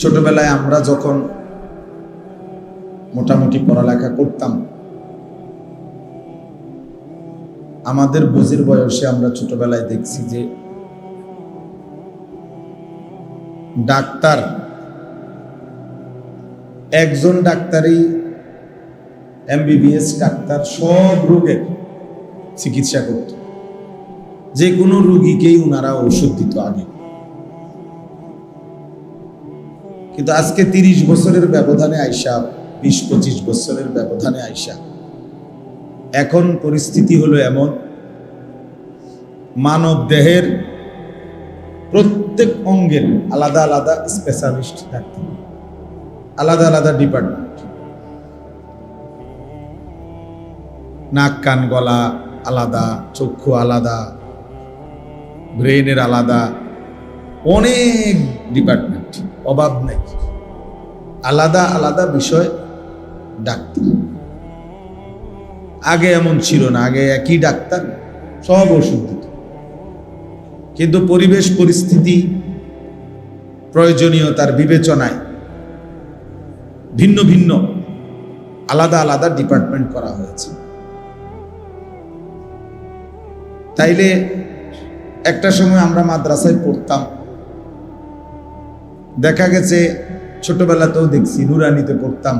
ছোটবেলায় আমরা যখন মোটামুটি পড়ালেখা করতাম, আমাদের বুঝির বয়সে আমরা ছোটবেলায় দেখছি যে ডাক্তার, একজন ডাক্তারই এমবিবিএস ডাক্তার, সব রোগের চিকিৎসা করত। যে কোনো রুগীকেই ওনারা ওষুধ দিত আগে। কিন্তু আজকে তিরিশ বছরের ব্যবধানে আইসা বিশ, পঁচিশ বছরের ব্যবধানে আইসা এখন পরিস্থিতি হলো এমন, মানব দেহের প্রত্যেক অঙ্গের আলাদা আলাদা স্পেশালিস্ট ডাক্তার আলাদা আলাদা ডিপার্টমেন্ট নাক, কান, গলা আলাদা, চক্ষু আলাদা ব্রেনের আলাদা, অনেক ডিপার্টমেন্ট অভাব নাই। আলাদা আলাদা বিষয় ডাক্তার। আগে এমন ছিল না, আগে একই ডাক্তার, সব ওষুধ দিত। কিন্তু পরিবেশ, পরিস্থিতি, প্রয়োজনীয়তার বিবেচনায় ভিন্ন ভিন্ন আলাদা আলাদা ডিপার্টমেন্ট করা হয়েছে। তাইলে একটা সময় আমরা মাদ্রাসায় পড়তাম দেখা গেছে, ছোটবেলাতেও দেখছি, নুরানিতে পড়তাম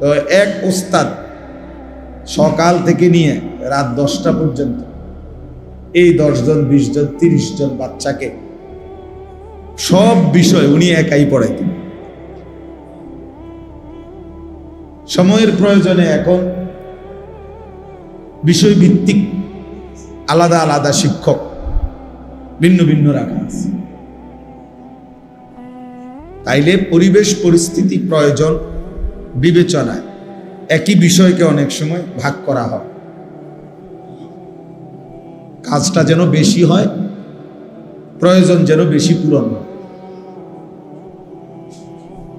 তো এক ওস্তাদ সকাল থেকে নিয়ে রাত দশটা পর্যন্ত, এই দশজন বিশ জন তিরিশ জন বাচ্চাকে সব বিষয় উনি একাই পড়াইতেন। সময়ের প্রয়োজনে এখন বিষয় ভিত্তিক আলাদা আলাদা শিক্ষক ভিন্ন ভিন্ন রাখা আছে। তাইলে পরিবেশ পরিস্থিতি প্রয়োজন বিবেচনায়। একই বিষয়কে অনেক সময় ভাগ করা হয়। কাজটা যেন বেশি হয়, প্রয়োজন যেন বেশি পূরণ হয়।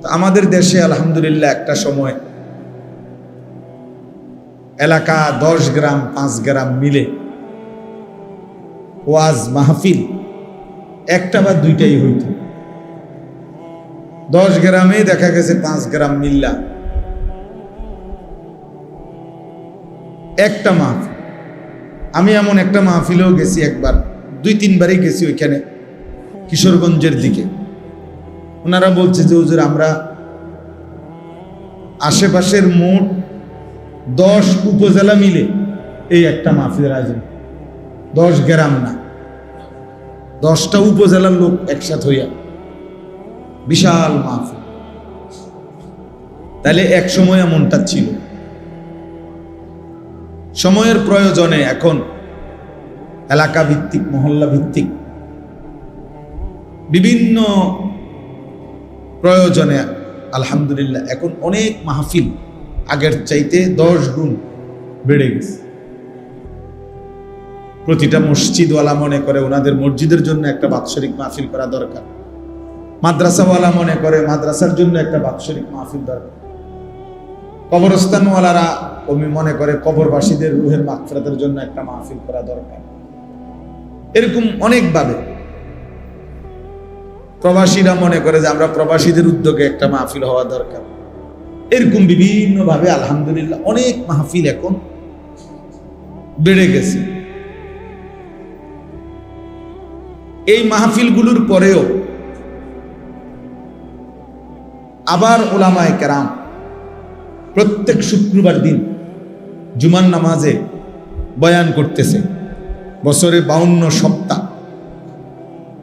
আমাদের দেশে আলহামদুলিল্লাহ একটা সময় এলাকা দশ গ্রাম, পাঁচ গ্রাম মিলে ওয়াজ মাহফিল একটা বা দুইটাই হইত। দশ গ্রামে দেখা গেছে পাঁচ গ্রাম মিল্লা। একটা মাহফিল। আমি এমন একটা মাহফিলেও গেছি একবার, দুই তিনবারই গেছি ওইখানে, কিশোরগঞ্জের দিকে। ওনারা বলছে যে, হুজুর, আমরা আশেপাশের মোট দশ উপজেলা মিলে এই একটা মাহফিলের আয়োজন। দশ গ্রাম না, দশটা উপজেলার লোক একসাথ হইয়া বিশাল মাহফিল। তাহলে এক সময় এমনটা ছিল। সময়ের প্রয়োজনে এখন এলাকা ভিত্তিক মহল্লা ভিত্তিক বিভিন্ন প্রয়োজনে আলহামদুলিল্লাহ এখন অনেক মাহফিল আগের চাইতে দশ গুণ বেড়ে গেছে। প্রতিটা মসজিদওয়ালা মনে করে ওনাদের মসজিদের জন্য একটা বাৎসরিক মাহফিল করা দরকার। মাদ্রাসাওয়ালা মনে করে, মাদ্রাসার জন্য একটা বাৎসরিক মাহফিল দরকার। কবরস্থানওয়ালারা আমি মনে করে কবরবাসীদের রুহের মাত্রাতের জন্য একটা মাহফিল করা দরকার। এরকম অনেকভাবে প্রবাসীরা মনে করে যে আমরা প্রবাসীদের উদ্যোগে একটা মাহফিল হওয়া দরকার। এরকম বিভিন্নভাবে আলহামদুলিল্লাহ অনেক মাহফিল এখন বেড়ে গেছে। এই মাহফিলগুলোর পরেও আবার ওলামায় কেরাম প্রত্যেক শুক্রবার দিন জুমান নামাজে বয়ান করতেছে। বছরে বাউন্ন সপ্তাহ।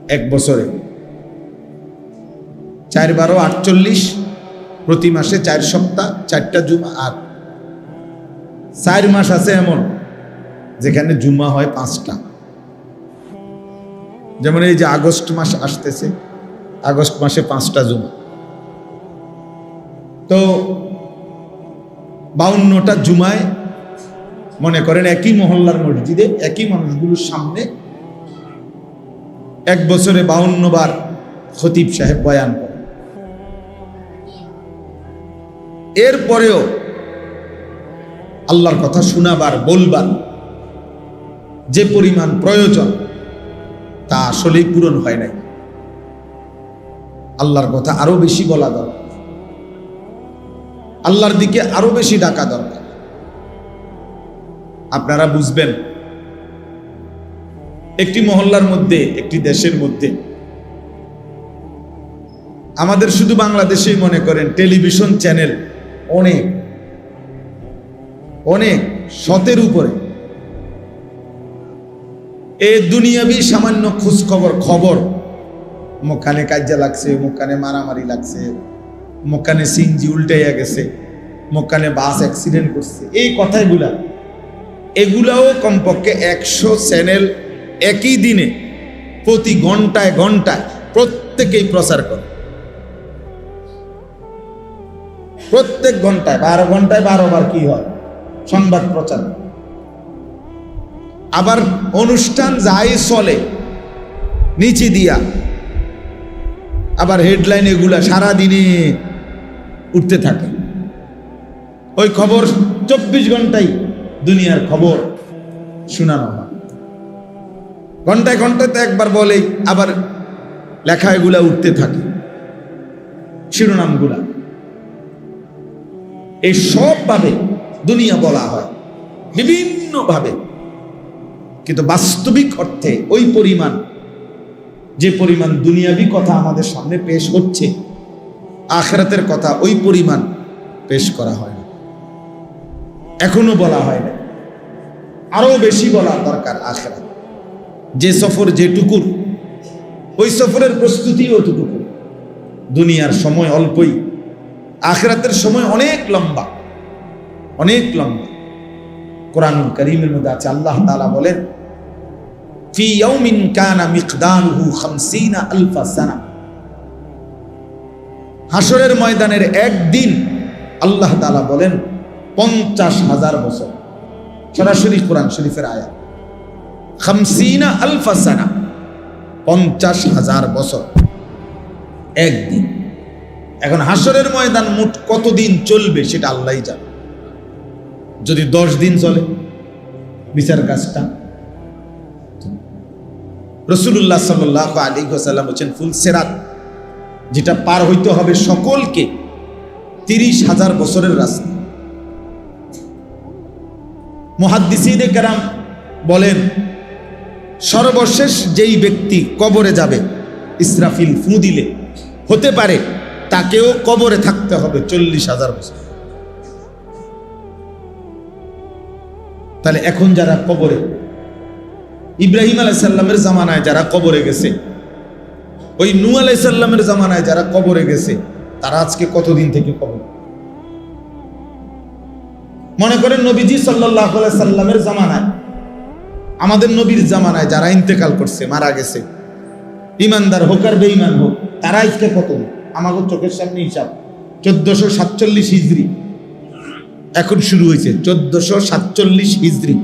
এক বছরে। চার বারো আটচল্লিশ, প্রতি মাসে চার সপ্তাহ, চারটা জুমা আর। চার মাস আছে এমন, যেখানে জুমা হয় পাঁচটা। যেমন এই যে আগস্ট মাস আসতেছে, আগস্ট মাসে পাঁচটা জুমা। তো বাউন্নটা জুমায় মনে করেন একই মহল্লার মসজিদে একই মানুষগুলোর সামনে এক বছরে বাউন্ন বার খতিব সাহেব বয়ান করে এরপরেও আল্লাহর কথা শোনাবার, বলবার যে পরিমাণ প্রয়োজন তা আসলেই পূরণ হয় নাই। আল্লাহর কথা আরও বেশি বলা দরকার। আল্লাহর দিকে আরও বেশি ডাকা দরকার। আপনারা বুঝবেন, একটি মহল্লার মধ্যে, একটি দেশের মধ্যে, আমাদের শুধু বাংলাদেশেই মনে করেন, টেলিভিশন চ্যানেল অনেক অনেক শতের উপরে। এ দুনিয়াবি সামান্য খোঁজ খবর মুখানে কাজ্যা লাগছে মুখানে মারামারি লাগছে। মুখানে সিনজি উল্টাইয়া গেছে মুখানে বাস অ্যাক্সিডেন্ট করছে। এই কথাগুলা, এগুলাও কমপক্ষে একশো চ্যানেল একই দিনে, প্রতি ঘন্টায় ঘন্টায় প্রত্যেকেই প্রচার করে। প্রত্যেক ঘন্টায়, বারো ঘন্টায় বারো বার কি হয়? সংবাদ প্রচার। আবার অনুষ্ঠান যাই চলে, নিচে দিয়া, আবার হেডলাইন এগুলা সারা দিনে উঠতে থাকে। ওই খবর চব্বিশ ঘন্টাই দুনিয়ার খবর শোনানো হয়। ঘন্টায় ঘন্টায় তো একবার বলে, আবার লেখা এগুলা উঠতে থাকে। শিরোনামগুলা। এই সবভাবে দুনিয়া বলা হয়। বিভিন্নভাবে। কিন্তু বাস্তবিক অর্থে ওই পরিমাণ, যে পরিমাণ দুনিয়াবি কথা আমাদের সামনে পেশ হচ্ছে আখেরাতের কথা ওই পরিমাণ পেশ করা হয় না। এখনও বলা হয় না। আরও বেশি বলা দরকার আখেরাত। যে সফর যেটুকুর, ওই সফরের প্রস্তুতি ওটুকু দুনিয়ার সময় অল্পই, আখেরাতের সময় অনেক লম্বা অনেক লম্বা। কোরআনুল করিমের মধ্যে আছে, আল্লাহ তাআলা বলেন, ফি ইয়াউমিন কানা মিকদারুহু 50 আলফা সানা। হাসরের ময়দানের একদিন আল্লাহ তাআলা বলেন, পঞ্চাশ হাজার বছর। সরাসরি কোরআন শরীফের আয়া খামসিনা আলফা সানা পঞ্চাশ হাজার বছর। একদিন। এখন হাসরের ময়দান মোট কতদিন চলবে সেটা আল্লাহ জানে। যদি দশ দিন চলে, বিচার কাজটা। রসুল্লাহ সাল্লাহ আলী সাল্লাম বলছেন ফুলসেরাত যেটা পার হইতে হবে সকলকে তিরিশ হাজার বছরের রাস্তা। মহাদ্দিসিদে কেরাম বলেন, সর্বশেষ যেই ব্যক্তি কবরে যাবে, ইসরাফিল ফু দিলে, হতে পারে তাকেও কবরে থাকতে হবে চল্লিশ হাজার বছর। তাহলে এখন যারা কবরে, ইব্রাহিম আলাইসাল্লামের জামানায় যারা কবরে গেছে ওই নু আলাইসাল্লামের জামানায় যারা কবরে গেছে, তারা আজকে কতদিন থেকে কবর? মনে করেন নবীজি সাল্লাহ সাল্লামের জামানায়, আমাদের নবীর জামানায় যারা ইন্তেকাল করছে, মারা গেছে ইমানদার হোক আর বেইমান হোক, তারা আজকে কত আমাকে চোখের সামনে হিসাব, চোদ্দশো সাতচল্লিশ হিজড়ি এখন শুরু হয়েছে, চোদ্দশো সাতচল্লিশ হিজড়ি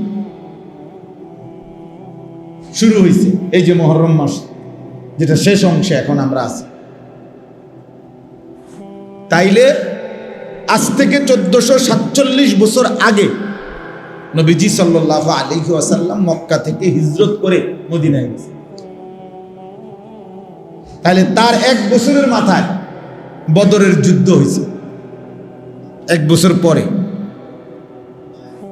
শুরু হয়েছে, এই যে মহরম মাস। যেটা শেষ অংশে এখন আমরা আছি। তাইলে আজ থেকে চোদ্দশো সাতচল্লিশ বছর আগে নবীজি সাল্লাহ আলী ওয়াসাল্লাম মক্কা থেকে হিজরত করে মদিনায় গেছে তাহলে তার এক বছরের মাথায় বদরের যুদ্ধ হয়েছে। এক বছর পরে।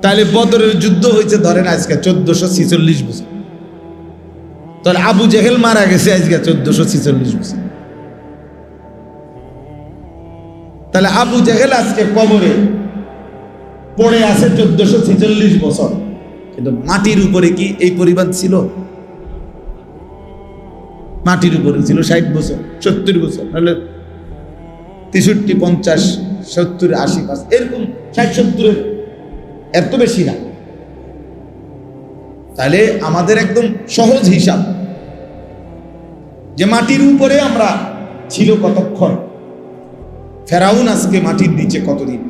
তাহলে বদরের যুদ্ধ হয়েছে ধরেন আজকে চোদ্দশো ছিচল্লিশ বছর। তাহলে আবু জেহেল মারা গেছে আজকে চোদ্দশো ছিচল্লিশ বছর। তাহলে আবু জেহেল আজকে কবরে পড়ে আছে চোদ্দশো ছেচল্লিশ বছর। কিন্তু মাটির উপরে কি এই পরিমাণ ছিল? মাটির উপরে ছিল ষাট বছর, সত্তর বছর, নাহলে তেষট্টি, পঞ্চাশ, সত্তর, আশি, পাঁচ, এরকম ষাট, সত্তরের এত বেশি না। তাহলে আমাদের একদম সহজ হিসাব। যে মাটির উপরে আমরা ছিল কতক্ষণ? ফেরাউন আজকে মাটির নিচে কতদিন?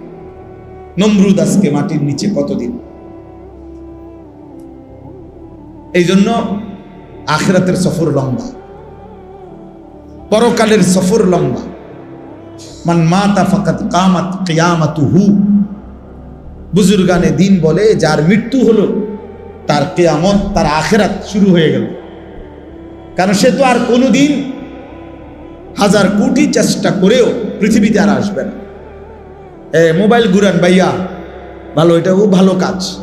নমরুদ আজকে মাটির নিচে কতদিন? এই জন্য আখেরাতের সফর লম্বা। পরকালের সফর লম্বা। মান মাতা ফাকাত কামাত কিয়ামাতুহু। বুজুর্গানে দিন বলে, যার মৃত্যু হলো তার কেয়ামত, তার আখেরাত শুরু হয়ে গেল। কারণ সে তো আর কোনোদিন হাজার কোটি চেষ্টা করেও পৃথিবীতে আর আসবে না। এ, মোবাইল ঘুরান ভাইয়া। ভালো, এটা খুব ভালো কাজ।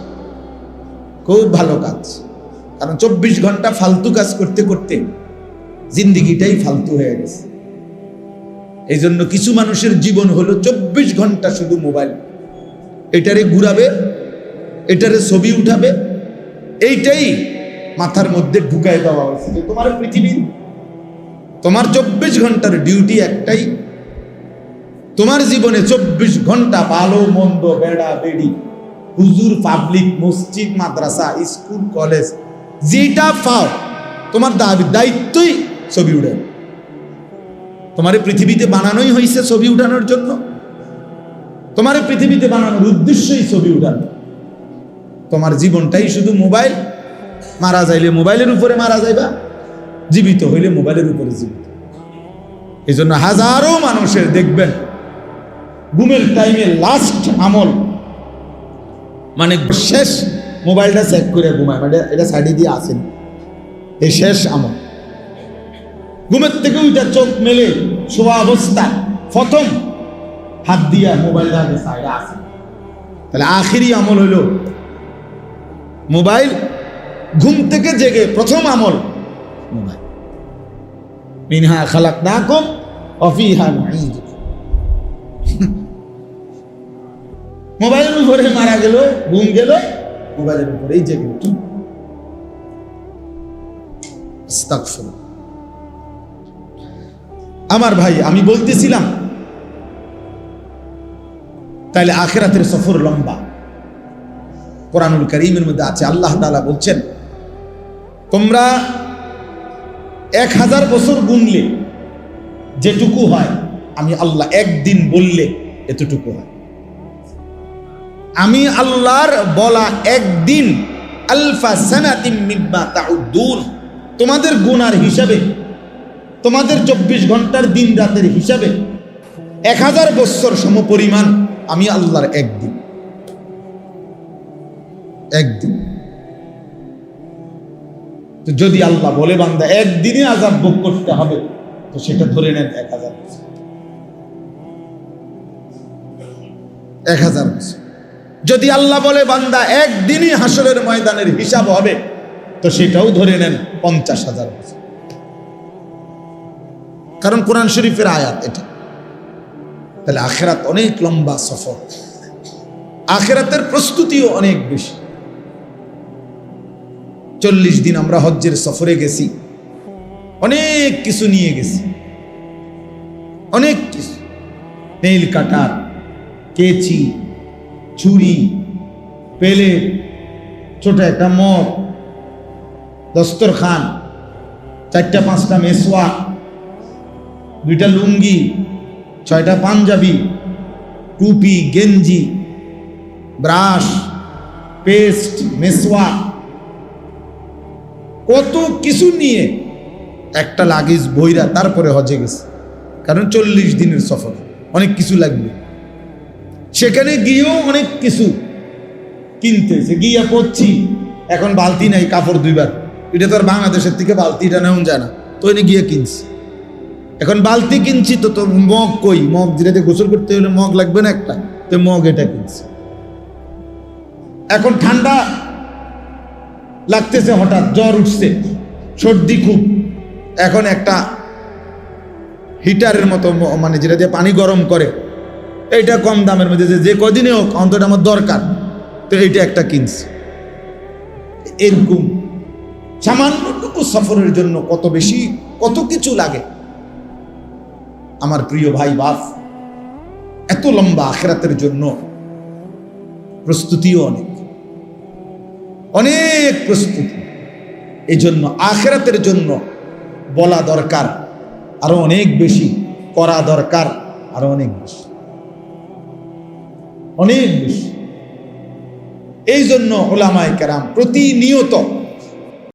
খুব ভালো কাজ। কারণ চব্বিশ ঘণ্টা ফালতু কাজ করতে করতে জিন্দিগিটাই ফালতু হয়ে গেছে। এই জন্য কিছু মানুষের জীবন হলো চব্বিশ ঘণ্টা শুধু মোবাইল। এটারে ঘুরাবে, এটারে ছবি উঠাবে এইটাই মাথার মধ্যে ঢুকাই দেওয়া হয়েছে যে তোমার পৃথিবী, তোমার চব্বিশ ঘণ্টার ডিউটি একটাই। তোমার জীবনে চব্বিশ ঘণ্টা ভালো, মন্দ, বেড়া, বেড়ি, হুজুর, পাবলিক, মসজিদ, মাদ্রাসা, স্কুল, কলেজ, যেটা পাও, তোমার দায়িত্বই ছবি উঠে তোমার পৃথিবীতে বানানোই হয়েছে ছবি উঠানোর জন্য। তোমার পৃথিবীতে বানানোর উদ্দেশ্যই ছবি উঠানো তোমার জীবনটাই শুধু মোবাইল, মারা যাইলে মোবাইলের উপরে মারা যাইবা, জীবিত হইলে মোবাইলের উপরে জীবিত। এই জন্য হাজারো মানুষের দেখবেন, ঘুমের টাইমে লাস্ট আমল মানে শেষ মোবাইলটা চেক করে ঘুমায় মানে এটা সাইডে দিয়ে আসেন। এই শেষ আমল। ঘুমের থেকে ওইটা চোখ মেলে শোয়া অবস্থা প্রথম হাত দিয়া মোবাইলটা সাইডে আসে। তাহলে আখিরি আমল হইল মোবাইল ঘুম থেকে জেগে প্রথম আমল মোবাইল মিনহা খালাক না কম অফিহা। মোবাইলের উপরে মারা গেল, ঘুম গেল, মোবাইলের উপরেই জেগে উঠল আস্তাগফিরুল্লাহ। আমার ভাই, আমি বলতেছিলাম, তাইলে আখেরাতের সফর লম্বা কোরআনুল করিমের মধ্যে আছে, আল্লাহ তালা বলছেন, তোমরা এক হাজার বছর গুনলে যেটুকু হয়, আমি আল্লাহ একদিন বললে এতটুকু হয়। আমি আল্লাহর বলা একদিন, আলফা সানাতিম মিম্মা তাউদ্দুন, তোমাদের গুনার হিসাবে, তোমাদের চব্বিশ ঘণ্টার দিন রাতের হিসাবে, এক হাজার বৎসর সম পরিমাণ আমি আল্লাহর একদিন। একদিন। তো যদি আল্লাহ বলে, বান্দা, একদিনে আজাব ভোগ করতে হবে, তো সেটা ধরে নেন এক হাজার বছর। এক হাজার বছর। যদি আল্লাহ বলে, বান্দা, একদিনই হাসরের ময়দানের হিসাব হবে, তো সেটাও ধরে নেন পঞ্চাশ হাজার বছর। কারণ কোরআন শরীফের আয়াত এটা। তাহলে আখেরাত অনেক লম্বা সফর। আখেরাতের প্রস্তুতিও অনেক বেশি। চল্লিশ দিন আমরা হজ্জের সফরে গেছি। অনেক কিছু নিয়ে গেছি। অনেক কিছু। নেইল কাটার, কেচি, ছুরি পেলে ছোট একটা মগ, দস্তরখান, চারটা, পাঁচটা মেসোয়া, দুইটা লুঙ্গি, ছয়টা পাঞ্জাবি, টুপি, গেঞ্জি, ব্রাশ, পেস্ট, মেসোয়া কত কিছু নিয়ে একটা লাগেজ বইরা, তারপরে হজে গেছে। কারণ চল্লিশ দিনের সফর, অনেক কিছু লাগবে। সেখানে গিয়েও অনেক কিছু কিনতে সে গিয়া পড়ছি, এখন বালতি নাই, কাপড় দুইবার এটা তো আর বাংলাদেশের থেকে বালতিটা নেওয়া যায় না। তো এনে গিয়ে কিনছি। এখন বালতি কিনছি তো তোর মগ কই? মগ যেটাতে গোসল করতে হলে মগ লাগবে না একটা? তো মগ এটা কিনছি। এখন ঠান্ডা লাগতেছে হঠাৎ, জ্বর উঠছে। সর্দি খুব। এখন একটা হিটারের মতো মানে যেটা দিয়ে পানি গরম করে। এইটা কম দামের মধ্যে যে- কদিনে হোক, অন্তত আমার দরকার। তো এইটা একটা কিনছি। এরকম। সামান্যটুকু সফরের জন্য কত বেশি, কত কিছু লাগে। আমার প্রিয় ভাই, বাপ, এত লম্বা আখেরাতের জন্য প্রস্তুতিও অনেক। অনেক প্রস্তুতি। এই জন্য আখেরাতের জন্য বলা দরকার আরও অনেক বেশি করা দরকার আরও অনেক বেশি। অনেক বেশি। এই জন্য ওলামায় কেরাম প্রতিনিয়ত